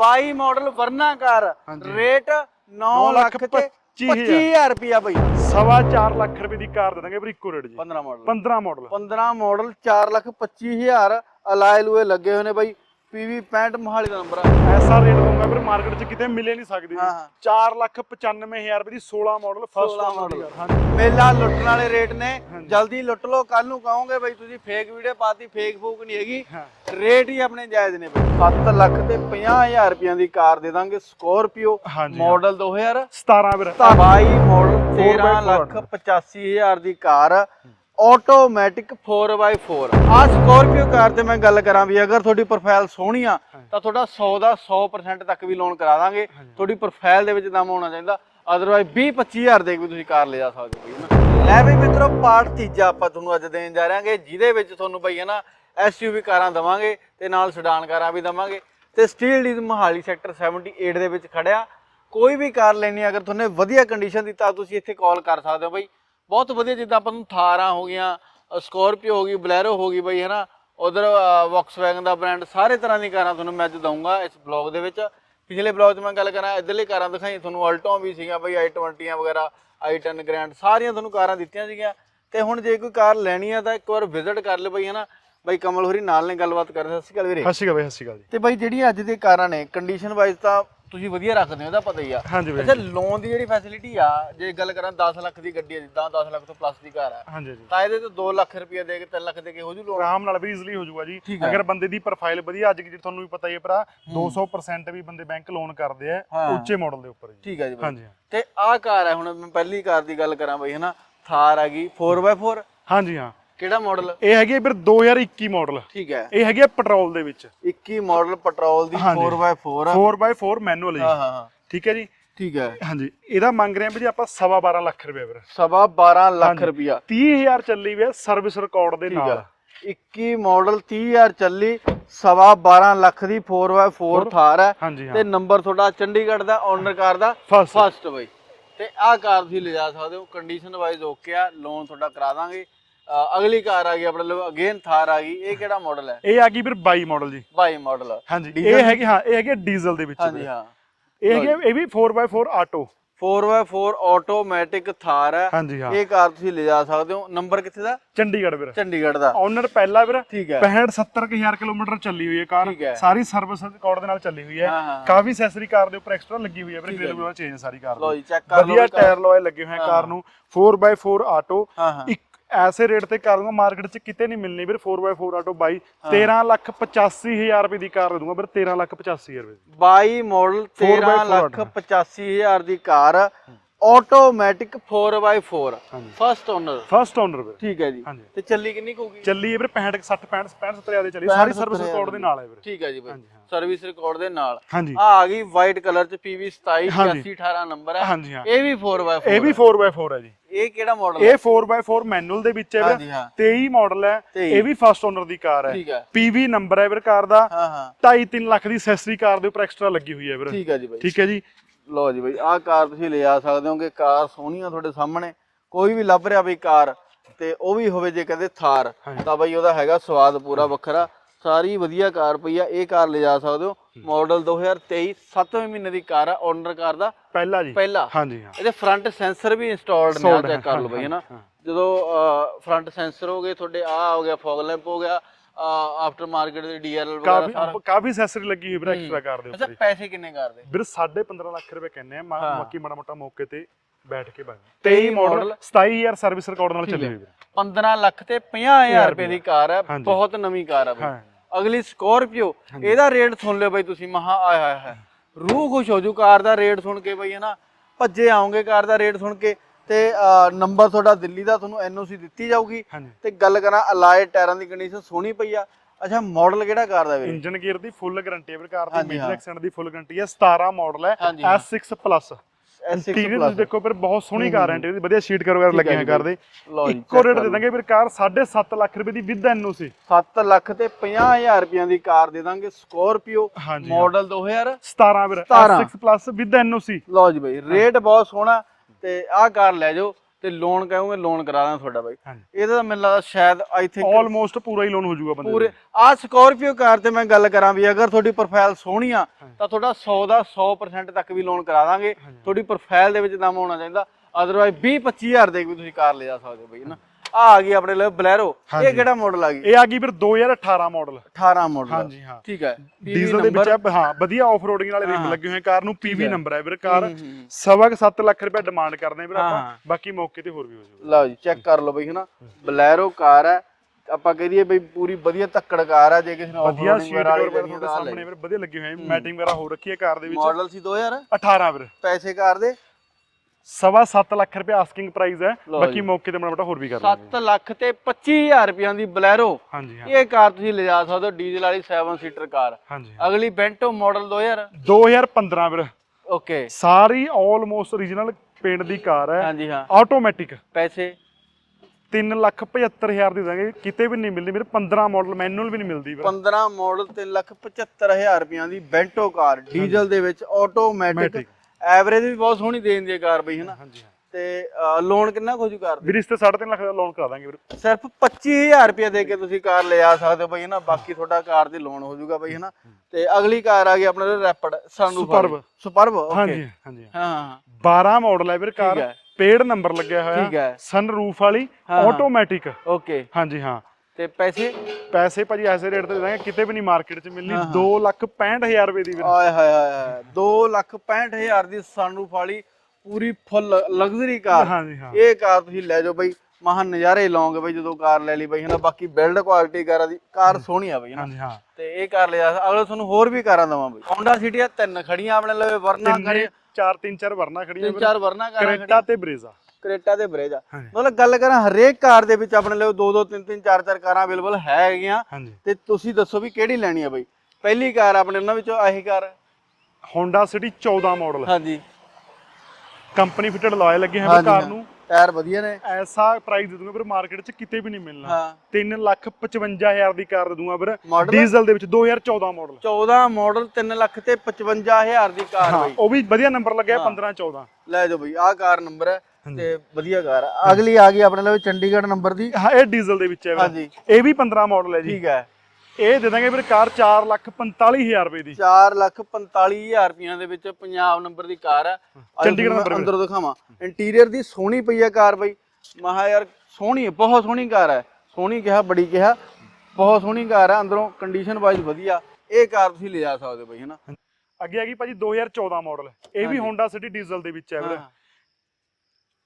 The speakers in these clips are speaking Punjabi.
22 ਮਾਡਲ ਵਰਨਾ ਕਾਰ ਹਾਂਜੀ। ਰੇਟ 9 ਲੱਖ ਤੇ 25000 ਰੁਪਿਆ ਬਈ। ਸਵਾ 4 ਲੱਖ ਰੁਪਏ ਦੀ ਕਾਰ ਦੇ ਦਾਂਗੇ ਵੀਰ ਇੱਕੋ ਰੇਟ ਜੀ। 15 model 15 model 15 model 4 lakh 25000 alloy ਲੂਏ ਲੱਗੇ ਹੋਏ ਨੇ ਬਾਈ। ਪੀਵੀ 65 ਮੋਹਾਲੀ ਦਾ ਨੰਬਰ ਆ। ਐਸਾ ਰੇਟ ਵੀਰ ਮਾਰਕੀਟ 'ਚ ਕਿਤੇ ਮਿਲੇ ਨਹੀਂ ਸਕਦੀ। ਹਾਂ, ਹਾਂ। 4 ਲੱਖ 95000 ਰੁਪਏ ਦੀ 16 ਮਾਡਲ ਫਸਟ 16 ਮਾਡਲ। ਹਾਂਜੀ। ਮੇਲਾ ਲੁੱਟਣ ਵਾਲੇ ਰੇਟ ਨੇ। ਹਾਂਜੀ। ਜਲਦੀ ਲੁੱਟ ਲਓ। ਕੱਲ ਨੂੰ ਕਹੋਗੇ ਬਈ ਤੁਸੀਂ ਫੇਕ ਵੀਡੀਓ ਪਾਤੀ ਫੇਕ ਫੂਕ ਨਹੀਂ ਹੈਗੀ। ਹਾਂ। ਰੇਟ ਹੀ ਆਪਣੇ ਜਾਇਜ਼ ਨੇ ਬਈ। 7 ਲੱਖ ਤੇ 50000 ਰੁਪਈਆਂ ਦੀ ਕਾਰ ਦੇ ਦਾਂਗੇ ਸਕੋਰਪੀਓ ਹਾਂਜੀ ਮਾਡਲ 2000 17 ਵੀਰ। 22 ਮਾਡਲ 13 4x4 ਲੱਖ 85000 ਦੀ ਕਾਰ। ਆਟੋਮੈਟਿਕ 4x4 ਆ ਸਕੋਰਪੀਓ ਕਾਰ ਤੇ ਮੈਂ ਗੱਲ ਕਰਾਂ ਵੀ ਅਗਰ ਤੁਹਾਡੀ ਪ੍ਰੋਫਾਈਲ ਸੋਹਣੀ ਆ ਤਾਂ ਤੁਹਾਡਾ 100 ਦਾ 100% ਤੱਕ ਵੀ ਲੋਨ ਕਰਾ ਦਾਂਗੇ। ਤੁਹਾਡੀ ਪ੍ਰੋਫਾਈਲ ਦੇ ਵਿੱਚ ਦਮ ਹੋਣਾ ਚਾਹੀਦਾ। ਅਦਰਵਾਈਜ਼ 20 25000 ਦੇ ਵੀ ਤੁਸੀਂ ਕਾਰ ਲੈ ਜਾ ਸਕਦੇ ਹੋ ਲੈ ਵੀ ਮਿੱਤਰੋ ਪਾਰਟ ਤੀਜਾ ਆਪਾਂ ਤੁਹਾਨੂੰ ਅੱਜ ਦੇਣ ਜਾ ਰਹੇ ਹਾਂਗੇ ਜਿਹਦੇ ਵਿੱਚ ਤੁਹਾਨੂੰ ਬਈ ਹੈ ਨਾ ਐਸਯੂਵੀ ਕਾਰਾਂ ਦਵਾਂਗੇ ਤੇ ਨਾਲ ਸਡਾਨ ਕਾਰਾਂ ਵੀ ਦਵਾਂਗੇ। ਤੇ ਸਟੀਲ ਡੀਜ਼ ਮੋਹਾਲੀ ਸੈਕਟਰ 78 ਦੇ ਵਿੱਚ ਖੜਿਆ। ਕੋਈ ਵੀ ਕਾਰ ਲੈਣੀ ਅਗਰ ਤੁਹਾਨੂੰ ਵਧੀਆ ਕੰਡੀਸ਼ਨ ਦੀ ਤਾਂ ਤੁਸੀਂ ਇੱਥੇ ਕਾਲ ਕਰ ਸਕਦੇ ਹੋ ਬਈ। ਬਹੁਤ ਵਧੀਆ ਜਿੱਦਾਂ ਆਪਾਂ ਨੂੰ ਥਾਰਾਂ ਹੋ ਗਈਆਂ ਸਕੋਰਪੀਓ ਹੋ ਗਈ ਬਲੈਰੋ ਹੋ ਗਈ ਬਈ ਹੈ ਨਾ ਉਧਰ ਵੌਕਸਵੈਗਨ ਦਾ ਬ੍ਰਾਂਡ ਸਾਰੇ ਤਰ੍ਹਾਂ ਦੀ ਕਾਰਾਂ ਤੁਹਾਨੂੰ ਮੈਂ ਅੱਜ ਦਊਂਗਾ ਇਸ ਬਲੌਗ ਦੇ ਵਿੱਚ। ਪਿਛਲੇ ਬਲੌਗ 'ਚ ਮੈਂ ਗੱਲ ਕਰਾਂ ਇੱਧਰਲੀ ਕਾਰਾਂ ਦਿਖਾਈ ਤੁਹਾਨੂੰ ਅਲਟੋ ਵੀ ਸੀਗੀਆਂ ਬਈ i20 ਵਗੈਰਾ i10 ਗ੍ਰੈਂਡ ਸਾਰੀਆਂ ਤੁਹਾਨੂੰ ਕਾਰਾਂ ਦਿੱਤੀਆਂ ਸੀਗੀਆਂ। ਤੇ ਹੁਣ ਜੇ ਕੋਈ ਕਾਰ ਲੈਣੀ ਆ ਤਾਂ ਇੱਕ ਵਾਰ ਵਿਜ਼ਿਟ ਕਰ ਲਿਓ ਬਈ ਹੈ ਨਾ ਬਈ ਕਮਲ ਹੋਰੀ ਨਾਲ ਨੇ ਗੱਲਬਾਤ ਕਰਦੇ ਸਤਿ ਸ਼੍ਰੀ ਅਕਾਲ ਵੀਰੇ। ਹੱਸੀ ਗਾ ਬਈ ਹੱਸੀ ਗਾ ਜੀ। ਤੇ ਬਾਈ ਜਿਹੜੀਆਂ ਅੱਜ ਦੀ ਕਾਰਾਂ ਨੇ ਕੰਡੀਸ਼ਨ ਵਾਈਜ਼ ਤਾਂ ਤੁਸੀਂ ਵਧੀਆ ਰੱਖਦੇ ਹੋ ਇਹਦਾ ਪਤਾ ਹੀ ਆ। ਹਾਂਜੀ ਅੱਛਾ ਲੋਨ ਦੀ ਜਿਹੜੀ ਫੈਸਿਲਿਟੀ ਆ ਜੇ ਗੱਲ ਕਰਾਂ 10 ਲੱਖ ਦੀ ਗੱਡੀ ਆ ਜਿੱਦਾਂ 10 ਲੱਖ ਤੋਂ ਪਲੱਸ ਦੀ ਕਾਰ ਆ ਹਾਂਜੀ ਜੀ। ਤਾਂ ਇਹਦੇ ਤੇ 2 ਲੱਖ ਰੁਪਏ ਦੇ ਕੇ 3 ਲੱਖ ਦੇ ਕੇ ਹੋ ਜੂ ਲੋਨ ਆਰਾਮ ਨਾਲ ਵੀ ਈਜ਼ੀਲੀ ਹੋ ਜਾਊਗਾ ਜੀ। ਠੀਕ। ਅਗਰ ਬੰਦੇ ਦੀ ਪ੍ਰੋਫਾਈਲ ਵਧੀਆ ਅੱਜ ਕੀ ਤੁਹਾਨੂੰ ਵੀ ਪਤਾ ਹੀ ਹੈ। ਭਰਾ 200% ਵੀ ਬੰਦੇ ਬੈਂਕ ਲੋਨ ਕਰਦੇ ਆ ਹਾਂ। ਉੱਚੇ ਮਾਡਲ ਦੇ ਉੱਪਰ ਜੀ। ਠੀਕ ਹੈ ਜੀ ਬਾਈ। ਹਾਂਜੀ ਤੇ ਆਹ ਕਾਰ ਹੈ ਹੁਣ ਮੈਂ ਪਹਿਲੀ ਕਾਰ ਦੀ ਗੱਲ ਕਰਾਂ ਬਈ ਹਨਾ? ਥਾਰ ਆ ਗਈ 4x4 ਹਾਂਜੀ ਹਾਂ। ਕਿਹੜਾ ਮਾਡਲ ਇਹ ਹੈਗੀ ਹੈ ਵੀਰ 2021 ਮਾਡਲ ਠੀਕ ਹੈ। ਇਹ ਹੈਗੀ ਹੈ ਪੈਟਰੋਲ ਦੇ ਵਿੱਚ। 21 ਮਾਡਲ ਪੈਟਰੋਲ ਦੀ ਹਾਂਜੀ। 4x4 ਆ। 4x4 ਮੈਨੂਅਲ ਜੀ। ਹਾਂ ਹਾਂ ਹਾਂ। ਠੀਕ ਹੈ ਜੀ? ਠੀਕ ਹੈ। ਹਾਂਜੀ। ਇਹਦਾ ਮੰਗ ਰਹੇ ਆ ਵੀ ਜੀ ਆਪਾਂ ਸਵਾ 12 ਲੱਖ ਰੁਪਏ ਵੀਰ। ਸਵਾ 12 ਲੱਖ ਹਾਂਜੀ। ਰੁਪਿਆ 30000 ਚੱਲੀ ਵੀ ਸਰਵਿਸ ਰਿਕਾਰਡ ਦੇ ਠੀਕ ਨਾਲ। ਹੈ। 21 ਮਾਡਲ 30000 ਚੱਲੀ ਸਵਾ 12 ਲੱਖ ਦੀ 4x4 ਥਾਰ ਹੈ। ਹਾਂਜੀ ਹਾਂ। ਤੇ ਨੰਬਰ ਤੁਹਾਡਾ ਚੰਡੀਗੜ੍ਹ ਦਾ ਓਨਰ ਕਾਰ ਦਾ ਫਸਟ ਫਸਟ ਬਈ। ਤੇ ਆਹ ਕਾਰ ਤੁਸੀਂ ਲਿਜਾ ਸਕਦੇ ਹੋ ਕੰਡੀਸ਼ਨ ਵਾਈਜ਼ ਓਕੇ ਆ ਲੋਨ ਤੁਹਾਡਾ ਕਰਾ ਦਾਂਗੇ। ਅਗਲੀ ਕਾਰ ਆ ਗਈ ਆਪਣੇ ਲਈ ਅਗੇਨ ਥਾਰ ਆ ਗਈ। ਇਹ ਕਿਹੜਾ ਮਾਡਲ ਹੈ? ਇਹ ਆ ਗਈ ਵੀਰ 22 ਮਾਡਲ ਜੀ। 22 ਮਾਡਲ ਹਾਂਜੀ ਇਹ ਹੈਗੀ ਹਾਂ ਇਹ ਹੈਗੀ ਡੀਜ਼ਲ ਦੇ ਵਿੱਚ ਹਾਂਜੀ ਵੀਰ। ਹਾਂ। ਇਹ ਹੈਗੀ ਇਹ ਵੀ 4x4 auto 4x4 automatic Thar ਹੈ। ਹਾਂਜੀ ਹਾਂ। ਇਹ ਕਾਰ ਤੁਸੀਂ ਲਿਜਾ ਸਕਦੇ ਹੋ। ਨੰਬਰ ਕਿੱਥੇ ਦਾ? ਚੰਡੀਗੜ੍ਹ ਵੀਰ। ਚੰਡੀਗੜ੍ਹ ਦਾ। ਓਨਰ ਪਹਿਲਾ ਵੀਰ ਠੀਕ ਹੈ। 65 70000 ਕਿਲੋਮੀਟਰ ਚੱਲੀ ਹੋਈ ਹੈ ਕਾਰ। ਠੀਕ ਹੈ। ਸਾਰੀ ਸਰਵਿਸ ਰਿਕਾਰਡ ਦੇ ਨਾਲ ਚੱਲੀ ਹੋਈ ਹੈ। ਹਾਂ, ਹਾਂ। ਕਾਫੀ ਐਕਸੈਸਰੀ ਕਾਰ ਦੇ ਉੱਪਰ ਐਕਸਟਰਾ ਲੱਗੀ ਹੋਈ ਹੈ ਵੀਰ। ਗ੍ਰਿਲ ਵਗੈਰਾ ਚੇਂਜ ਸਾਰੀ ਕਾਰ ਲਓ ਦੀ। ਜੀ ਚੈੱਕ ਕਰ ਲਓ ਵਧੀਆ ਵੀ ਕਾਰ- ਟਾਇਰ ਲੋਏ ਲੱਗੇ ਹੋਏ ਆ ਕਾਰ ਨੂੰ। 4x4 ਆਟੋ ਹਾਂ ਹਾਂ। ਇੱਕ ਐਸੇ ਰੇਟ ਤੇ ਕਾਰ ਨੂੰ ਮਾਰਕੀਟ 'ਚ ਕਿਤੇ ਨਹੀਂ ਮਿਲਣੀ ਵੀਰ 4x4 ਆਟੋ 22 13 ਲੱਖ 85000 ਰੁਪਏ ਦੀ ਕਾਰ ਦੇ ਦੂੰਗਾ ਵੀਰ 13 ਲੱਖ 85000 ਰੁਪਏ ਦੀ। 22 ਮਾਡਲ 13 4x4 ਲੱਖ 85000 ਦੀ ਕਾਰ। ਆਟੋਮੈਟਿਕ 4x4 ਹਾਂਜੀ। ਫਸਟ ਓਨਰ ਫਸਟ ਓਨਰ ਵੀਰ। ਠੀਕ ਹੈ ਜੀ। ਹਾਂਜੀ। ਤੇ ਚੱਲੀ ਕਿੰਨੀ ਕੁ ਹੋਊਗੀ? ਚੱਲੀ ਵੀਰ 65 60 65 65 70 ਦੇ ਚੱਲੀ। 65 ਸਾਰੀ ਸਰਵਿਸ 70 ਰਿਕਾਰਡ ਦੇ ਨਾਲ ਹੈ ਵੀਰ। ਠੀਕ ਹੈ ਜੀ ਬਾਈ। ਹਾਂਜੀ, ਹਾਂ। ਸਰਵਿਸ ਰਿਕਾਰਡ ਦੇ ਨਾਲ। ਹਾਂਜੀ। ਆ ਆ ਗਈ ਵਾਈਟ ਕਲਰ ਚ PV 27 ਹਾਂਜੀ। 81 18 ਨੰਬਰ ਹੈ। ਹਾਂਜੀ ਹਾਂ। ਇਹ ਵੀ 4x4 ਇਹ ਵੀ 4x4 ਹੈ ਜੀ। ਇਹ ਕਿਹੜਾ ਮਾਡਲ ਹੈ? ਇਹ 4x4 ਮੈਨੂਅਲ ਦੇ ਵਿੱਚ ਹੈ ਹਾਂਜੀ ਵੀਰ ਹਾਂ। 23 ਮਾਡਲ ਹੈ। 23 ਇਹ ਵੀ ਫਸਟ ਓਨਰ ਦੀ ਕਾਰ ਹੈ। ਠੀਕ ਹੈ। PV ਨੰਬਰ ਹੈ ਵੀਰ ਕਾਰ ਦਾ। ਹਾਂ ਹਾਂ। 2.5 ਲੱਖ ਦੀ ਐਕਸੈਸਰੀ ਕਾਰ ਦੇ ਉੱਪਰ ਐਕਸਟਰਾ ਲੱਗੀ ਹੋਈ ਹੈ ਵੀਰ। ਠੀਕ ਹੈ ਜੀ ਬਾਈ। ਠੀਕ ਹੈ ਜੀ। ਲਓ ਜੀ ਬਾਈ ਆਹ ਕਾਰ ਤੁਸੀਂ ਲੈ ਆ ਸਕਦੇ ਹੋਗੇ ਕਾਰ ਸੋਹਣੀਆਂ ਤੁਹਾਡੇ ਸਾਹਮਣੇ ਕੋਈ ਵੀ ਲੱਭ ਰਿਹਾ ਬਈ ਕਾਰ ਤੇ ਉਹ ਵੀ ਹੋਵੇ ਜੇ ਕਹਿੰਦੇ ਥਾਰ। ਤਾਂ ਬਈ ਉਹਦਾ ਹੈਗਾ ਸਵਾਦ ਪੂਰਾ ਵੱਖਰਾ ਸਾਰੀ ਵਧੀਆ ਕਾਰ ਪਈ ਆ ਇਹ ਕਾਰ ਲੈ ਜਾ ਸਕਦੇ ਹੋ ਮਾਡਲ 2023 7ਵੇਂ ਮਹੀਨੇ ਦੀ ਕਾਰ ਆ ਓਨਰ ਕਾਰ ਦਾ। ਪਹਿਲਾ ਜੀ। ਪਹਿਲਾ। ਹਾਂਜੀ ਹਾਂ। ਇਹਦੇ ਫਰੰਟ ਸੈਂਸਰ ਵੀ ਇੰਸਟਾਲਡ ਨੇ Installed ਚੈੱਕ ਕਰ ਲਓ ਬਈ ਹਨਾ। ਜਦੋਂ ਫਰੰਟ ਸੈਂਸਰ ਹੋ ਗਏ ਤੁਹਾਡੇ ਆ ਹੋ ਗਿਆ ਫੌਗ ਲੈਂਪ ਹੋ ਗਿਆ ਆਫਟਰ ਮਾਰਕੀਟ ਦੇ ਡੀਆਰਐਲ ਵਗੈਰਾ ਕਾਫੀ ਕਾਫੀ ਐਕਸੈਸਰੀ ਲੱਗੀ ਹੋਈ ਵੀਰ ਐਕਸਟਰਾ ਕਾਰ ਦੇ ਅੱਛਾ ਪੈਸੇ ਕਿੰਨੇ ਕਰਦੇ ਵੀਰ 15.5 ਲੱਖ ਰੁਪਏ ਕਹਿੰਦੇ ਆ। ਹਾਂ। ਬਾਕੀ ਮਾੜਾ ਮੋਟਾ ਮੌਕੇ ਤੇ ਬੈਠ ਕੇ ਬਣ 23 23 ਮਾਡਲ 27000 ਸਰਵਿਸ ਰਿਕਾਰਡ ਨਾਲ ਚੱਲੀ ਹੋਈ ਵੀਰ। 15 ਲੱਖ ਤੇ 50000 ਰੁਪਏ ਦੀ ਕਾਰ ਹੈ। ਬਹੁਤ ਨਵੀਂ ਕਾਰ ਹੈ ਬਈ। ਹਾਂ। ਅਗਲੀ ਸਕੋਰਪੀਓ ਇਹਦਾ ਰੇਟ ਸੁਣ ਲਿਓ ਬਈ ਤੁਸੀਂ। ਮਹਾ ਆਇਆ ਹੈ ਰੂਹ ਖੁਸ਼ ਹੋ ਜੂ ਕਾਰ ਦਾ ਰੇਟ ਸੁਣ ਕੇ ਬਈ ਹਨਾ? ਭੱਜੇ ਆਉਂਗੇ ਕਾਰ ਦਾ ਰੇਟ ਸੁਣ ਕੇ। ਤੇ ਨੰਬਰ ਤੁਹਾਡਾ ਦਿੱਲੀ ਦਾ ਤੁਹਾਨੂੰ ਐਨਓਸੀ ਦਿੱਤੀ ਜਾਊਗੀ। ਤੇ ਗੱਲ ਕਰਾਂ ਅਲਾਇਡ ਟਾਇਰਾਂ ਦੀ ਕੰਡੀਸ਼ਨ ਸੋਹਣੀ ਪਈ ਆ। ਅੱਛਾ ਮਾਡਲ ਕਿਹੜਾ ਕਾਰ ਦਾ ਵੀਰੇ? ਇੰਜਨ ਗੇਅਰ ਦੀ ਫੁੱਲ ਗਾਰੰਟੀ ਹੈ ਕਾਰ ਦੀ ਹਾਂਜੀ, ਮੇਜਰ ਦੀ ਫੁੱਲ ਗਾਰੰਟੀ ਹੈ। 17 ਮਾਡਲ ਹੈ S6 ਪਲੱਸ ਇੰਟੀਰੀਅਰ ਤੁਸੀਂ ਦੇਖੋ ਫਿਰ ਬਹੁਤ ਸੋਹਣੀ ਕਾਰ ਹੈ। ਇੰਟੀਰੀਅਰ ਵਧੀਆ ਸ਼ੀਟ ਕਰ ਵਗੈਰਾ ਲੱਗੀਆਂ ਜੀ, ਦੇ। ਇੱਕੋ ਰੇਟ ਦੇ ਦਾਂਗੇ ਫਿਰ ਕਾਰ 7.5 ਲੱਖ ਰੁਪਏ ਦੀ ਵਿਦ ਐਨਓਸੀ 7 ਲੱਖ ਤੇ 50000 ਰੁਪਈਆਂ ਦੀ ਕਾਰ ਦੇ ਦਾਂਗੇ Scorpio model 2000 plus with NOC ਲਓ ਜੀ ਬਈ ਰੇਟ ਬਹੁਤ ਸੋਹਣਾ। ਤੇ ਆਹ ਕਾਰ ਲੈ ਜਾਓ ਤੇ ਲੋਨ ਕਹੋਗੇ ਲੋਨ ਕਰਾ ਦਾਂ ਤੁਹਾਡਾ ਬਾਈ। ਹਾਂਜੀ। ਇਹਦਾ ਤਾਂ ਮੈਨੂੰ ਲੱਗਦਾ ਸ਼ਾਇਦ ਆਈ ਥਿੰਕ ਆਲਮੋਸਟ ਪੂਰਾ ਹੀ ਲੋਨ ਹੋ ਜਾਊਗਾ ਬੰਦੇ ਪੂਰੇ ਦਾ। ਆ ਸਕਾਰਪੀਓ ਕਾਰ ਤੇ ਮੈਂ ਗੱਲ ਕਰਾਂ ਵੀ ਅਗਰ ਤੁਹਾਡੀ ਪ੍ਰੋਫਾਈਲ ਸੋਹਣੀ ਆ ਤਾਂ ਤੁਹਾਡਾ 100 ਦਾ 100% ਤੱਕ ਵੀ ਲੋਨ ਕਰਾ ਦਾਂਗੇ। ਤੁਹਾਡੀ ਪ੍ਰੋਫਾਈਲ ਦੇ ਵਿੱਚ ਨਾਮ ਹੋਣਾ ਚਾਹੀਦਾ। ਅਦਰਵਾਈਜ਼ 20 25000 ਦੇ ਵੀ ਤੁਸੀਂ ਕਾਰ ਲੈ ਜਾ ਸਕਦੇ ਹੋ ਬਈ ਨਾ? ਆ ਆ ਗਈ ਆਪਣੇ ਲਈ ਬਲੈਰੋ। ਇਹ ਕਿਹੜਾ ਮਾਡਲ ਆ ਗਈ? ਇਹ ਆ ਗਈ ਵੀਰ 2018 ਮਾਡਲ 18 ਮਾਡਲ ਹਾਂਜੀ ਹਾਂ। ਠੀਕ ਹੈ। ਡੀਜ਼ਲ ਦੇ ਵਿੱਚ ਆ, ਹਾਂ ਵਧੀਆ ਆਫ ਰੋਡਿੰਗ ਵਾਲੇ ਰਿਮ ਲੱਗੇ ਹੋਏ ਕਾਰ ਨੂੰ ਪੀਵੀ ਨੰਬਰ ਹੈ। ਵੀਰ ਕਾਰ। ਸਵਾ ਕੁ 7 ਲੱਖ ਰੁਪਏ ਡਿਮਾਂਡ ਕਰਦੇ ਆ ਵੀਰ। ਆਪਾਂ। ਬਾਕੀ ਮੌਕੇ ਤੇ ਹੋਰ ਵੀ ਹੋ ਜਾਊਗਾ। ਲਓ ਜੀ ਚੈੱਕ ਕਰ ਲਓ ਬਈ ਹਨਾ। ਬਲੈਰੋ ਕਾਰ ਹੈ। ਆਪਾਂ ਕਹਿ ਦਈਏ ਬਈ ਪੂਰੀ ਵਧੀਆ ਧੱਕੜ ਕਾਰ ਹੈ ਜੇ ਕਿਸੇ ਨੇ ਵਧੀਆ ਸੀਟ ਵਗੈਰਾ ਤੁਹਾਡੇ ਸਾਹਮਣੇ ਵੀਰ ਵਧੀਆ ਲੱਗੇ ਹੋਏ ਮੈਟਿੰਗ ਵਗੈਰਾ ਹੋ ਰੱਖੀ ਹੈ ਕਾਰ ਦੇ ਵਿੱਚ। ਮਾਡਲ ਸੀ 2000 18 ਵੀਰ। ਪੈਸੇ ਕਾਰ ਦੇ। ਸਵਾ 7 ਲੱਖ ਰੁਪਏ ਆਸਕਿੰਗ ਪ੍ਰਾਈਸ ਹੈ। ਲਓ ਬਾਕੀ ਜੀ। ਮੌਕੇ ਤੇ ਮਾੜਾ ਮੋਟਾ ਹੋਰ ਵੀ ਕਰ ਲਾਂਗੇ। 7 ਲੱਖ ਤੇ 25000 ਰੁਪਈਆਂ ਦੀ ਬਲੈਰੋ। ਹਾਂਜੀ ਹਾਂ। ਇਹ ਕਾਰ ਤੁਸੀਂ ਲਿਜਾ ਸਕਦੇ ਹੋ ਡੀਜ਼ਲ ਵਾਲੀ 7 ਸੀਟਰ ਕਾਰ। ਹਾਂਜੀ ਅਗਲੀ ਬੈਂਟੋ ਮਾਡਲ 2000 2015 ਵੀਰ। ਓਕੇ। ਸਾਰੀ ਆਲਮੋਸਟ origignal ਪੇਂਟ ਦੀ ਕਾਰ ਹੈ। ਹਾਂਜੀ ਹਾਂ। ਆਟੋਮੈਟਿਕ ਪੈਸੇ। 3 ਲੱਖ 75000 ਦੀ ਦਾਂਗੇ ਕਿਤੇ ਵੀ ਨਹੀਂ ਮਿਲਦੀ ਵੀਰ 15 ਮਾਡਲ ਮੈਨੂਅਲ ਵੀ ਨਹੀਂ ਮਿਲਦੀ ਵੀਰ। 15 ਮਾਡਲ 3 ਲੱਖ 75000 ਰੁਪਈਆਂ ਦੀ ਬੈਂਟੋ ਕਾਰ। ਡੀਜ਼ਲ ਦੇ ਵਿੱਚ ਆਟੋਮੈਟਿਕ Automatic। ਐਵਰੇਜ ਵੀ ਬਹੁਤ ਸੋਹਣੀ ਦੇ ਦਿੰਦੀ ਹੈ ਕਾਰ ਬਈ ਹਨਾ? ਹਾਂਜੀ ਹਾਂ ਤੇ ਲੋਨ ਕਿੰਨਾ ਕੁ ਹੋ ਜੂ ਕਾਰ ਦਾ? ਵੀਰ ਇਸ ਤੇ 3.5 ਲੱਖ ਦਾ ਲੋਨ ਕਰਾ ਦਾਂਗੇ ਵੀਰ। ਸਿਰਫ 25000 ਰੁਪਏ ਦੇ ਕੇ ਤੁਸੀਂ ਕਾਰ ਲੈ ਆ ਸਕਦੇ ਹੋ ਬਈ ਹਨਾ? ਬਾਕੀ ਤੁਹਾਡਾ ਕਾਰ ਦੀ ਲੋਨ ਹੋ ਜਾਊਗਾ ਬਈ ਹਨਾ? ਤੇ ਅਗਲੀ ਕਾਰ ਆ ਗਈ ਆਪਣੇ ਰੈਪਡ ਸਾਨੂੰ Superb। ਸੁਪਰਬ ਓਕੇ ਹਾਂਜੀ ਹਾਂਜੀ। ਹਾਂ ਹਾਂ 12 ਮਾਡਲ ਹੈ ਵੀਰ ਕਾਰ ਹੈ। ਪੇਡ ਨੰਬਰ ਲੱਗਿਆ ਠੀਕ ਹੋਇਆ ਹੈ। ਸਨ ਰੂਫ ਵਾਲੀ ਹਾਂ, ਹਾਂ। ਆਟੋਮੈਟਿਕ ਓਕੇ ਹਾਂਜੀ ਹਾਂ। ਤੇ ਪੈਸੇ? ਪੈਸੇ ਭਾਜੀ ਐਸੇ ਰੇਟ ਤੇ ਦੇ ਦਾਂਗੇ ਕਿਤੇ ਵੀ ਨਹੀਂ ਮਾਰਕੀਟ 'ਚ ਮਿਲਣੀ। 2 ਲੱਖ 65000 ਰੁਪਏ ਦੀ ਵੀਰ। ਆਏ ਹਾਏ ਹਾਏ ਹਾਏ 2 ਲੱਖ 65000 ਦੀ ਸਨਰੂਫ ਵਾਲੀ ਪੂਰੀ ਫੁੱਲ ਲਗਜ਼ਰੀ ਕਾਰ। ਹਾਂਜੀ ਹਾਂ। ਇਹ ਕਾਰ ਤੁਸੀਂ ਲੈ ਜਾਓ ਬਈ ਮਹਾਂ ਨਜ਼ਾਰੇ ਲਓਗੇ ਬਈ ਜਦੋਂ ਕਾਰ ਲੈ ਲਈ ਬਈ ਹਨਾ ਬਾਕੀ ਬਿਲਡ ਕੁਆਲਿਟੀ ਕਾਰਾਂ ਦੀ ਕਾਰ ਸੋਹਣੀ ਆ ਬਈ ਹਾਂਜੀ ਹਾਂ ਤੇ ਇਹ ਕਾਰ ਲਿਆ ਅਗਲੇ ਤੁਹਾਨੂੰ ਹੋਰ ਵੀ ਕਾਰਾਂ ਦਵਾਂ ਬਈ। Honda City ਤਿੰਨ ਖੜੀਆਂ ਆਪਣੇ ਲਵੇ ਵਰਨਾ ਤਿੰਨੇ ਚਾਰ ਤਿੰਨ ਚਾਰ ਵਰਨਾ ਖੜੀਆਂ ਤਿੰਨ ਚਾਰ ਵਰਨਾ ਕਾਰਾਂ ਕਰੇਟਾ ਤੇ ਬਰੇਜ਼ਾ ਕਰੇਟਾ ਤੇ ਬਰੇਜਾ ਹਾਂਜੀ। ਮਤਲਬ ਗੱਲ ਕਰਾਂ ਹਰੇਕ ਕਾਰ ਦੇ ਵਿੱਚ ਆਪਣੇ ਲਈ ਦੋ ਦੋ ਤਿੰਨ ਤਿੰਨ ਚਾਰ ਚਾਰ ਕਾਰਾਂ ਅਵੇਲੇਬਲ ਹੈਗੀਆਂ। ਹਾਂਜੀ। ਤੇ ਤੁਸੀਂ ਦੱਸੋ ਵੀ ਕਿਹੜੀ ਲੈਣੀ ਆ ਬਈ? ਪਹਿਲੀ ਕਾਰ ਆਪਣੇ ਉਹਨਾਂ ਵਿੱਚੋਂ ਆਹੀ ਕਾਰ? ਹੈ? Honda City 14 ਮਾਡਲ ਹਾਂਜੀ। ਕੰਪਨੀ ਫਿਟਡ ਲਾਏ ਲੱਗੇ ਹਾਂਜੀ, ਕਾਰ ਹਾਂ। ਨੂੰ। ਟਾਇਰ ਵਧੀਆ ਨੇ। ਐਸਾ ਪ੍ਰਾਈਸ ਦੇ ਦੂੰਗਾ ਵੀਰ ਮਾਰਕੀਟ 'ਚ ਕਿਤੇ ਵੀ ਨਹੀਂ ਮਿਲਣਾ। ਹਾਂ। 3 ਲੱਖ 55000 ਦੀ ਕਾਰ ਦੇ ਦੂੰਗਾ ਵੀਰ। Model? ਡੀਜ਼ਲ ਦੇ ਵਿੱਚ 2014 ਮਾਡਲ 14 ਮਾਡਲ 3 ਲੱਖ ਤੇ 55000 ਦੀ ਕਾਰ ਹਾਂ ਬਈ। ਉਹ ਵੀ ਵਧੀਆ ਨੰਬਰ ਲੱਗਿਆ 15 14 ਲੈ ਜਾਓ ਬਈ ਆਹ ਕਾਰ ਨੰਬਰ ਹੈ। ਤੇ ਵਧੀਆ ਕਾਰ ਹੈ ਅਗਲੀ ਆ ਗਈ ਆਪਣੇ ਲਈ ਚੰਡੀਗੜ੍ਹ ਨੰਬਰ ਦੀ। ਹਾਂ ਇਹ ਡੀਜ਼ਲ ਦੇ ਵਿੱਚ ਹੈ ਵੀਰ। ਹਾਂਜੀ। ਇਹ ਵੀ 15 ਮਾਡਲ ਹੈ ਜੀ। ਠੀਕ ਹੈ। ਇਹ ਦੇ ਦਾਂਗੇ ਵੀਰ ਕਾਰ 4 ਲੱਖ 45000 ਰੁਪਏ ਦੀ। 4 ਲੱਖ 45000 ਰੁਪਈਆਂ ਦੇ ਵਿੱਚ ਪੰਜਾਬ ਨੰਬਰ ਦੀ ਕਾਰ ਹੈ। ਚੰਡੀਗੜ੍ਹ number ਅੰਦਰੋਂ ਦਿਖਾਵਾਂ। ਇੰਟੀਰੀਅਰ ਦੀ ਸੋਹਣੀ ਪਈ ਹੈ ਕਾਰ ਬਈ। ਮਹਾ ਯਾਰ ਸੋਹਣੀ ਹੈ ਬਹੁਤ ਸੋਹਣੀ ਕਾਰ ਹੈ। ਸੋਹਣੀ ਕਿਹਾ ਬੜੀ ਕਿਹਾ। ਬਹੁਤ ਸੋਹਣੀ ਕਾਰ ਹੈ ਅੰਦਰੋਂ ਕੰਡੀਸ਼ਨ ਵਾਈਜ਼ ਵਧੀਆ। ਇਹ ਕਾਰ ਤੁਸੀਂ ਲੈ ਜਾ ਸਕਦੇ ਹੋ ਬਈ ਹਨਾ। ਅੱਗੇ ਆ ਗਈ ਭਾਜੀ 2014 ਮਾਡਲ ਇਹ ਵੀ Honda City ਡੀਜ਼ਲ ਦੇ ਵਿੱਚ ਹੈ ਵੀਰ। ਹਾਂ।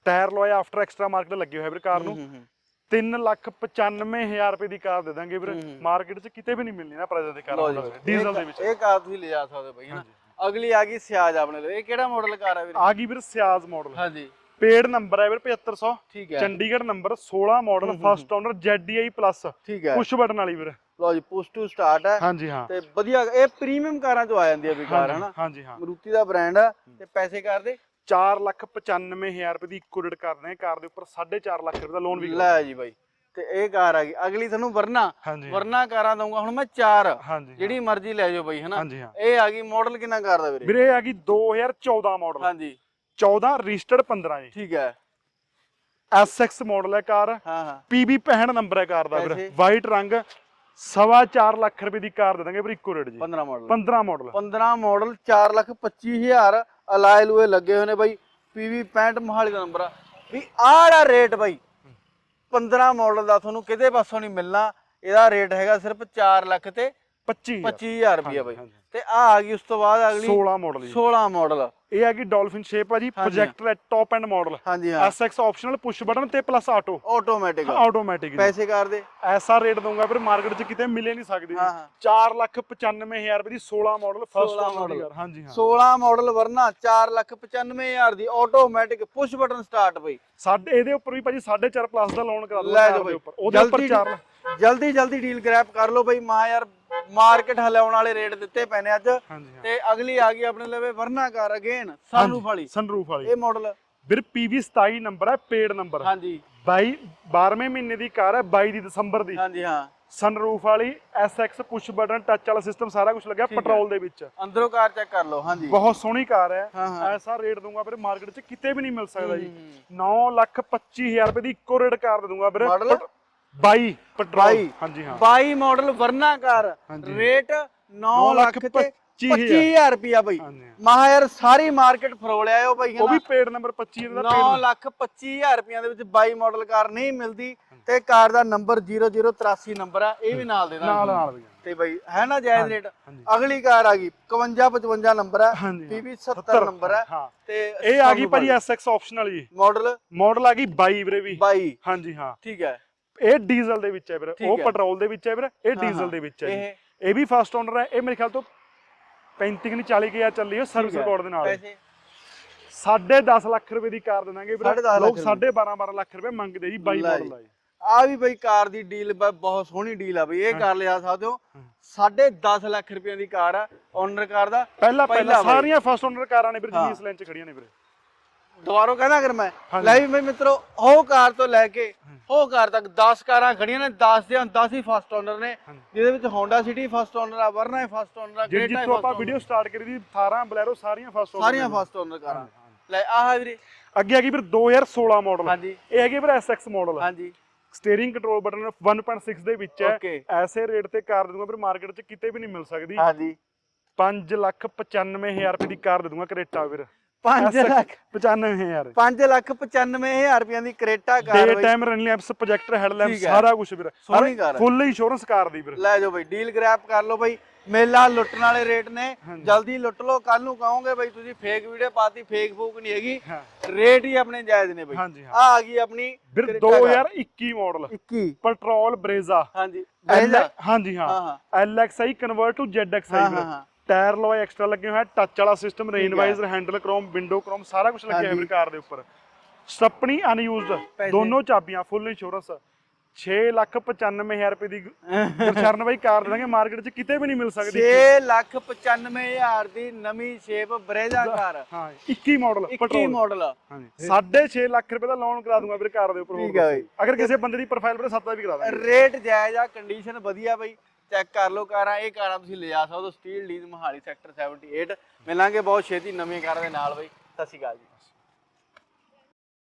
ਟਾਇਰ ਲੋਏ ਆਫਟਰ ਐਕਸਟਰਾ ਮਾਰਕੀਟ ਲੱਗੇ ਹੋਏ ਵੀਰ ਕਾਰ ਨੂੰ। ਹੂੰ, ਹੂੰ। 3 ਲੱਖ 95000 ਰੁਪਏ ਦੀ ਕਾਰ ਦੇ ਦਾਂਗੇ ਵੀਰ। ਮਾਰਕੀਟ 'ਚ ਕਿਤੇ ਵੀ ਨਹੀਂ ਮਿਲਣੀ ਨਾ ਪ੍ਰਾਈਸ ਦੀ ਕਾਰ ਡੀਜ਼ਲ ਦੇ ਵਿੱਚ। ਇਹ ਕਾਰ ਤੁਸੀਂ ਲੈ ਜਾ ਸਕਦੇ ਬਈ ਹਨਾ? ਅਗਲੀ ਆ ਗਈ ਸਿਆਜ ਆਪਣੇ ਲਈ। ਇਹ ਕਿਹੜਾ ਮਾਡਲ ਕਾਰ ਹੈ ਵੀਰੇ? ਆ ਗਈ ਵੀਰ ਸਿਆਜ਼ ਮਾਡਲ ਹਾਂਜੀ। ਪੇਡ ਨੰਬਰ ਹੈ ਵੀਰ 7500 ਠੀਕ ਹੈ। Chandigarh number 16 model first owner ZDI plus ਠੀਕ ਹੈ। ਪੁਸ਼ ਬਟਨ ਵਾਲੀ ਵੀਰ। ਲਓ ਜੀ ਪੁਸ਼ ਟੂ ਸਟਾਰਟ ਹੈ। ਹਾਂਜੀ ਹਾਂ। ਤੇ ਵਧੀਆ ਇਹ ਪ੍ਰੀਮੀਅਮ ਕਾਰਾਂ ਚੋਂ ਆ ਜਾਂਦੀ ਹੈ ਵੀ ਕਾਰ ਹਨਾ? ਹਾਂਜੀ ਹਾਂ। ਮਰੂਤੀ ਦਾ ਬ੍ਰਾਂਡ ਹੈ। ਤੇ ਪੈਸੇ ਕਰਦੇ 4 ਲੱਖ 95000 ਰੁਪਏ ਦੀ ਇਕੋ ਰੇਟ ਕਰਦੇ ਆ ਕਾਰ ਦੇ ਉੱਪਰ 4.5 ਲੱਖ ਰੁਪਏ ਦਾ ਲੋਨ ਵੀ ਲੈ ਜੀ ਬਾਈ ਤੇ ਇਹ ਕਾਰ ਆ ਗਈ। ਅਗਲੀ ਤੁਹਾਨੂੰ ਵਰਨਾ ਵਰਨਾ ਕਾਰਾਂ ਦਊਂਗਾ ਹੁਣ ਮੈਂ ਚਾਰ। ਹਾਂਜੀ ਜਿਹੜੀ ਮਰਜ਼ੀ ਲੈ ਜਾਓ ਬਾਈ ਹਨਾ? ਇਹ ਆ ਗਈ ਮਾਡਲ ਕਿੰਨਾ ਕਾਰ ਦਾ ਵੀਰੇ? ਵੀਰੇ ਇਹ ਆ ਗਈ 2014 ਮਾਡਲ ਹਾਂਜੀ। 14 ਰਜਿਸਟਰਡ 15 ਜੀ। ਠੀਕ ਹੈ। SX ਮਾਡਲ ਹੈ ਕਾਰ। ਹਾਂ ਹਾਂ। PB 65 ਨੰਬਰ ਹੈ ਕਾਰ ਦਾ ਵੀਰ? ਵਾਈਟ ਰੰਗ ਸਵਾ 4 ਲੱਖ ਰੁਪਏ ਦੀ ਕਾਰ ਦੇ ਦਾਂਗੇ ਵੀਰ ਇੱਕੋ ਰੇਟ ਜੀ। 15 model 15 model 15 model 4 lakh 25000 alloy ਲੂਏ ਲੱਗੇ ਹੋਏ ਨੇ ਬਾਈ PV 65 ਮੋਹਾਲੀ ਦਾ ਨੰਬਰ ਆ। ਵੀ ਆੜਾ ਰੇਟ ਬਾਈ 15 ਮਾਡਲ ਦਾ ਤੁਹਾਨੂੰ ਕਿਤੇ ਪਾਸੋਂ ਨਹੀਂ ਮਿਲਣਾ? ਇਹਦਾ ਰੇਟ ਹੈਗਾ ਸਿਰਫ 4 ਲੱਖ ਤੇ 25 25000 ਰੁਪਏ ਬਾਈ। ਹਾਂਜੀ। ਤੇ ਆ ਆ ਗਈ ਉਸ ਤੋਂ ਬਾਅਦ ਅਗਲੀ 16 ਮਾਡਲ ਜੀ। 16 ਮਾਡਲ ਇਹ ਆ ਗਈ ਡਾਲਫਿਨ ਸ਼ੇਪ ਆ ਜੀ ਪ੍ਰੋਜੈਕਟਰ ਟੌਪ ਐਂਡ ਮਾਡਲ ਹਾਂਜੀ ਹਾਂ। SX ਆਪਸ਼ਨਲ ਪੁਸ਼ ਬਟਨ ਤੇ ਪਲੱਸ ਆਟੋ ਆਟੋਮੈਟਿਕ ਆਟੋਮੈਟਿਕ ਪੈਸੇ ਕਰਦੇ ਐਸਾ ਰੇਟ ਦਊਂਗਾ ਫਿਰ ਮਾਰਕੀਟ 'ਚ ਕਿਤੇ ਮਿਲੇ ਨਹੀਂ ਸਕਦੀ। ਹਾਂ, ਹਾਂ। 4 ਲੱਖ 95000 ਰੁਪਏ ਦੀ 16 ਮਾਡਲ ਫਸਟ 16 ਮਾਡਲ model। ਹਾਂਜੀ ਹਾਂ। 16 ਮਾਡਲ ਵਰਨਾ 4 ਲੱਖ 95000 ਦੀ ਆਟੋਮੈਟਿਕ ਪੁਸ਼ ਬਟਨ ਸਟਾਰਟ ਬਈ। ਸਾਡੇ ਇਹਦੇ ਉੱਪਰ ਵੀ ਭਾਜੀ 4.5 ਪਲੱਸ ਦਾ ਲੋਨ ਕਰਾ ਲੈ ਜਾਓ ਦੇ ਬਈ। ਉੱਪਰ। ਉਹਦੇ ਉੱਪਰ 4 ਜਲਦੀ ਜਲਦੀ ਡੀਲ ਗ੍ਰੈਪ ਕਰ ਲਓ ਬਈ। ਮਾ ਯਾਰ ਮਾਰਕੀਟ ਹਲਾਉਣ ਵਾਲੇ ਰੇਟ ਦਿੱਤੇ ਪਏ ਨੇ ਅੱਜ। ਹਾਂਜੀ ਤੇ ਅਗਲੀ ਆ ਗਈ ਆਪਣੇ ਲਵੇ ਵਰਨਾ ਕਾਰ ਅਗੇਨ ਸਾਨੂੰ ਵਾਲੀ। ਸਨਰੂਫ ਵਾਲੀ। ਇਹ ਮਾਡਲ ਵੀਰ PV 27 ਨੰਬਰ ਹੈ ਪੇਡ ਨੰਬਰ। ਹਾਂਜੀ। 22 12ਵੇਂ ਮਹੀਨੇ ਦੀ ਕਾਰ ਹੈ 22 ਦੀ ਦਸੰਬਰ ਦੀ। ਹਾਂਜੀ ਹਾਂ। ਸਨਰੂਫ ਵਾਲੀ SX ਪੁਸ਼ ਬਟਨ ਟੱਚ ਵਾਲਾ ਸਿਸਟਮ ਸਾਰਾ ਕੁਝ ਲੱਗਿਆ। ਪੈਟਰੋਲ ਦੇ ਵਿੱਚ। ਅੰਦਰੋਂ ਕਾਰ ਚੈੱਕ ਕਰ ਲਓ ਹਾਂਜੀ। ਬਹੁਤ ਸੋਹਣੀ ਕਾਰ ਹੈ। ਐਸਾ ਰੇਟ ਦੂੰਗਾ ਵੀਰੇ ਮਾਰਕੀਟ 'ਚ ਕਿਤੇ ਵੀ ਨਹੀਂ ਮਿਲ ਸਕਦਾ ਜੀ। ਹੂੰ। 9 ਲੱਖ 25000 ਰੁਪਏ ਦੀ ਇੱਕੋ ਰੇਟ ਕਾਰ ਦੇ ਦੂੰਗਾ ਵੀਰੇ। 22 ਪੈਟਰੋਲ 22 ਹਾਂਜੀ ਹਾਂ। 22 ਮਾਡਲ ਵਰਨਾ ਕਾਰ ਹਾਂਜੀ। ਰੇਟ 9 ਲੱਖ ਤੇ 25,000 25000 ਰੁਪਿਆ ਬਈ। ਹਾਂਜੀ, ਹਾਂ। ਮਹਾ ਯਾਰ ਸਾਰੀ ਮਾਰਕੀਟ ਫਰੋਲ ਆਇਓ ਬਈ ਉਹ ਵੀ ਪੇਡ ਨੰਬਰ 25 ਦਾ 9 ਲੱਖ 25000 ਰੁਪਈਆ ਦੇ ਵਿੱਚ 22 ਮਾਡਲ ਕਾਰ ਨਹੀਂ ਮਿਲਦੀ ਤੇ ਕਾਰ ਦਾ ਨੰਬਰ 0083 ਨੰਬਰ ਆ ਇਹ ਵੀ ਨਾਲ ਦੇ ਦਾਂਗੇ ਨਾਲ ਨਾਲ ਵੀ ਤੇ ਬਈ ਹੈ ਨਾ ਜਾਇਜ਼ ਰੇਟ? ਹਾਂਜੀ। ਅਗਲੀ ਕਾਰ ਆ ਗਈ 51 55 ਨੰਬਰ ਆ ਹਾਂਜੀ, ਹਾਂ। PB 70 ਨੰਬਰ ਆ। ਹਾਂ। ਤੇ ਇਹ ਆ ਗਈ ਭਾਜੀ SX ਆਪਸ਼ਨਲ ਜੀ। ਮਾਡਲ ਮਾਡਲ ਆ ਗਈ 22 ਵੀਰੇ ਵੀ। 22 ਹਾਂਜੀ ਹਾਂ। ਠੀਕ ਹੈ। ਇਹ ਡੀਜ਼ਲ ਦੇ ਵਿੱਚ ਹੈ ਵੀਰੇ। ਉਹ। ਪੈਟਰੋਲ ਦੇ ਵਿੱਚ ਹੈ ਵੀਰੇ। ਇਹ ਡੀਜ਼ਲ। ਦੇ ਵਿੱਚ ਹੈ। ਇਹ ਵੀ ਫਸਟ ਓਨਰ ਹੈ। ਇਹ ਮੇਰੇ ਖਿਆਲ ਤੋਂ 35 ਨਹੀਂ 40 ਕੇ ਆ ਚੱਲੀ ਉਹ ਸਰਵਿਸ। ਰਿਕਾਰਡ ਦੇ ਨਾਲ। ਸਾਢੇ 10 ਲੱਖ ਰੁਪਏ ਦੀ ਕਾਰ ਦੇਣਾਗੇ ਵੀਰੇ। ਲੋਕ ਸਾਢੇ 12 12 ਲੱਖ ਰੁਪਏ ਮੰਗਦੇ ਜੀ 22 ਲੈ ਮਾਡਲ ਦਾ ਆ ਵੀ ਬਈ ਕਾਰ ਦੀ ਡੀਲ ਬਹੁਤ ਸੋਹਣੀ ਡੀਲ ਆ ਬਈ। ਇਹ ਕਾਰ ਲਿਆ ਸਕਦੇ ਹੋ। ਸਾਢੇ 10 ਲੱਖ ਰੁਪਏ ਦੀ ਕਾਰ ਆ ਓਨਰ ਕਾਰ ਦਾ। ਪਹਿਲਾਂ ਪਹਿਲਾਂ ਬਾਈ। ਸਾਰੀਆਂ ਫਸਟ ਓਨਰ ਕਾਰਾਂ ਨੇ ਵੀਰੇ। ਜੀ ਇਸ ਲਾਈਨ 'ਚ ਖੜੀਆਂ ਨੇ ਵੀਰੇ। ਦੁਬਾਰੋਂ ਕਹਿੰਦਾ ਅਗਰ ਮੈਂ। ਲੈ ਵੀ ਬਈ ਮਿੱਤਰੋ ਉਹ ਕਾਰ ਤੋਂ ਲੈ ਕੇ ਉਹ ਕਾਰ ਤੱਕ 10 ਕਾਰਾਂ ਖੜੀਆਂ ਨੇ 10 ਦੇ 10 ਹੀ ਫਸਟ ਓਨਰ ਨੇ। ਜਿਹਦੇ ਵਿੱਚ ਹੋਂਡਾ ਸਿਟੀ ਫਸਟ ਓਨਰ ਆ ਵਰਨਾ ਫਸਟ ਓਨਰ ਆ ਗ੍ਰੇਟਾ ਜਿੱਥੋਂ ਆਪਾਂ ਵੀਡੀਓ ਸਟਾਰਟ ਕਰੀ ਦੀ 18 ਬਲੈਰੋ ਸਾਰੀਆਂ ਫਸਟ ਓਨਰ ਸਾਰੀਆਂ ਫਸਟ ਓਨਰ ਕਾਰਾਂ। ਲੈ ਆਹ ਵੀਰੇ। ਅੱਗੇ ਹੈਗੀ ਵੀਰੇ 2016 ਮਾਡਲ ਹਾਂਜੀ। ਇਹ ਹੈਗੀ ਵੀਰੇ SX ਮਾਡਲ ਹਾਂਜੀ। ਸਟੀਅਰਿੰਗ ਕੰਟਰੋਲ ਬਟਨ 1.6 ਦੇ ਵਿੱਚ ਹੈ. ਐਸੇ ਰੇਟ ਤੇ ਕਾਰ ਦੇ ਦੂੰਗਾ ਮਾਰਕੀਟ 'ਚ ਕਿਤੇ ਵੀ ਨਹੀਂ ਮਿਲ ਸਕਦੀ। ਹਾਂਜੀ। 5 ਲੱਖ 95000 ਰੁਪਏ ਦੀ ਕਾਰ ਦੇ ਦੂੰਗਾ ਕਰੇਟਾ ਵੀਰ 5 ਲੱਖ 95000 5 ਲੱਖ 95000 ਰੁਪਈਆਂ ਦੀ ਕਰੇਟਾ ਕਾਰ ਡੇ ਟਾਈਮ ਰਨਲੀ ਐਪਸ ਪ੍ਰੋਜੈਕਟਰ ਹੈਡਲੈਂਪ ਠੀਕ ਹੈ। ਸਾਰਾ ਕੁਝ ਵੀਰ। ਸੋਹਣੀ ਕਾਰ ਹੈ। ਫੁੱਲ ਇੰਸ਼ੋਰੈਂਸ ਕਾਰ ਦੀ ਵੀਰ। ਲੈ ਜਾਓ ਬਈ ਡੀਲ ਗ੍ਰੈਪ ਕਰ ਲਓ ਬਈ। ਮੇਲਾ ਲੁੱਟਣ ਵਾਲੇ ਰੇਟ ਨੇ। ਜਲਦੀ ਲੁੱਟ ਲਓ। ਕੱਲ ਨੂੰ ਕਹੋਗੇ ਬਈ ਤੁਸੀਂ ਫੇਕ ਵੀਡੀਓ ਪਾਤੀ ਫੇਕ ਫੂਕ ਨਹੀਂ ਹੈਗੀ। ਰੇਟ ਹੀ ਆਪਣੇ ਜਾਇਜ਼ ਨੇ ਬਈ। ਆ ਆ ਗਈ ਆਪਣੀ ਵੀਰ Creta car. 2021 model 21 petrol Brezza ਹਾਂਜੀ। ਹਾਂਜੀ ਹਾਂ। LXI ਕਨਵਰਟ ਟੂ ਹਾਂ ਵੀਰ। ਹਾਂ। ਟਾਇਰ ਲੋਏ ਐਕਸਟਰਾ ਲੱਗੇ ਹੋਏ ਟੱਚ ਵਾਲਾ system rain. Visor handle chrome window chrome ਸਾਰਾ ਕੁਝ ਲੱਗਿਆ ਹੈ ਹਾਂਜੀ। ਵੀਰ ਕਾਰ ਦੇ ਉੱਪਰ। ਸਟੱਪਣੀ ਅਨਯੂਜ਼ਡ? ਦੋਨੋਂ ਚਾਬੀਆਂ ਫੁੱਲ ਇੰਸ਼ੋਰੈਂਸ 6 ਲੱਖ 95000 ਰੁਪਏ ਦੀ ਗੁਰਸ਼ਰਨ ਬਾਈ ਕਾਰ ਦੇ ਦਾਂਗੇ ਮਾਰਕੀਟ 'ਚ ਕਿਤੇ ਵੀ ਨਹੀਂ ਮਿਲ ਸਕਦੀ। 6 ਲੱਖ 95000 ਦੀ ਨਵੀਂ ਸ਼ੇਪ ਬ੍ਰੇਜ਼ਾ ਕਾਰ। ਹਾਂ 21 ਮਾਡਲ 21 ਮਾਡਲ ਹਾਂਜੀ। 6.5 ਲੱਖ ਰੁਪਏ ਦਾ ਲੋਨ ਕਰਾ ਦੂੰਗਾ ਵੀਰ ਕਾਰ ਦੇ ਉੱਪਰ ਠੀਕ ਹੈ ਦੱਸੋ। ਅਗਰ ਕਿਸੇ ਬੰਦੇ ਦੀ ਪ੍ਰੋਫਾਈਲ ਵੀਰੇ ਸੱਤ ਦਾ ਵੀ ਕਰਾ ਦਾਂਗੇ। ਰੇਟ ਜਾਇਜ਼ ਆ ਕੰਡੀਸ਼ਨ ਵਧੀਆ ਬਈ। ਚੈੱਕ ਕਰ ਲਓ ਕਾਰਾਂ, ਇਹ ਕਾਰਾਂ ਤੁਸੀਂ ਲਿਜਾ ਸਕਦੇ ਹੋ, ਸਟੀਲ ਡੀਜ਼ ਮਹਾਲੀ ਸੈਕਟਰ 78 ਮਿਲਾਂਗੇ ਬਹੁਤ ਛੇਤੀ ਨਵੀਆਂ ਕਾਰਾਂ ਦੇ ਨਾਲ ਬਈ। ਸਤਿ ਸ਼੍ਰੀ ਅਕਾਲ ਜੀ।